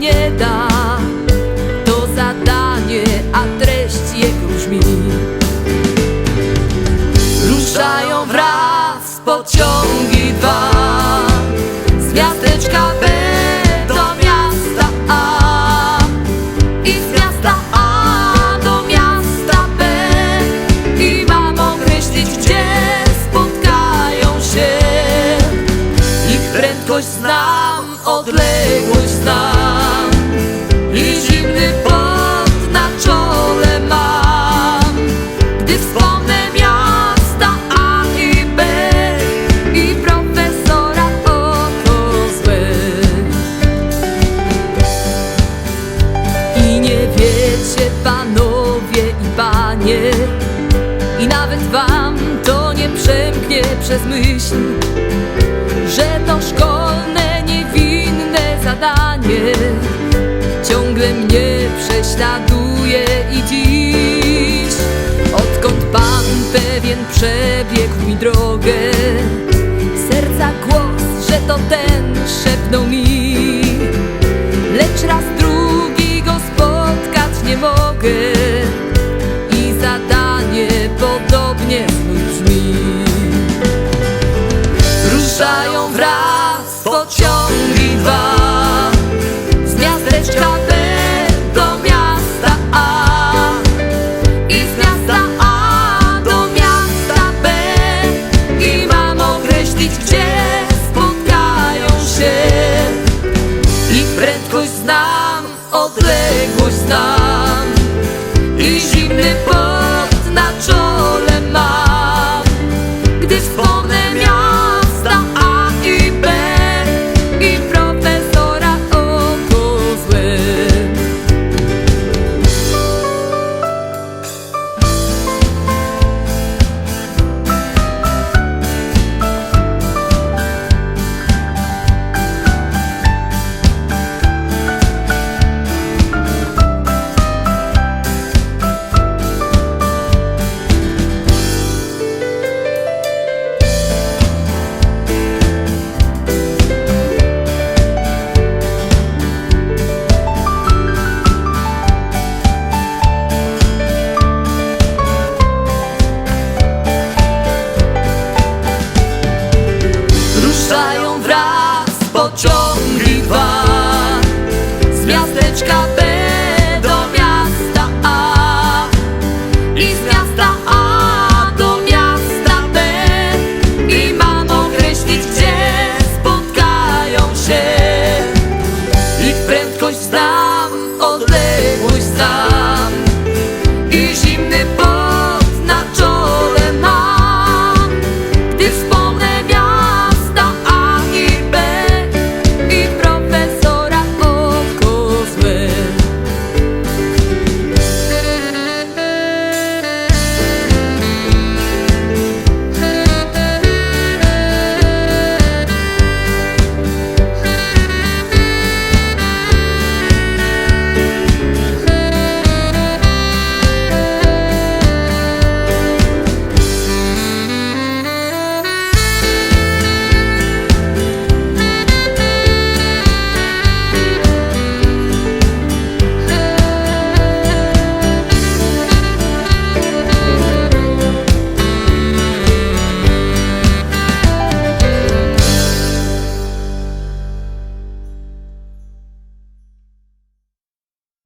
也大。mnie. I nawet wam to nie przemknie przez myśl Że to szkolne, niewinne zadanie Ciągle mnie prześladuje i dziś Odkąd pan pewien przebiegł mi drogę Um bravos. звезда.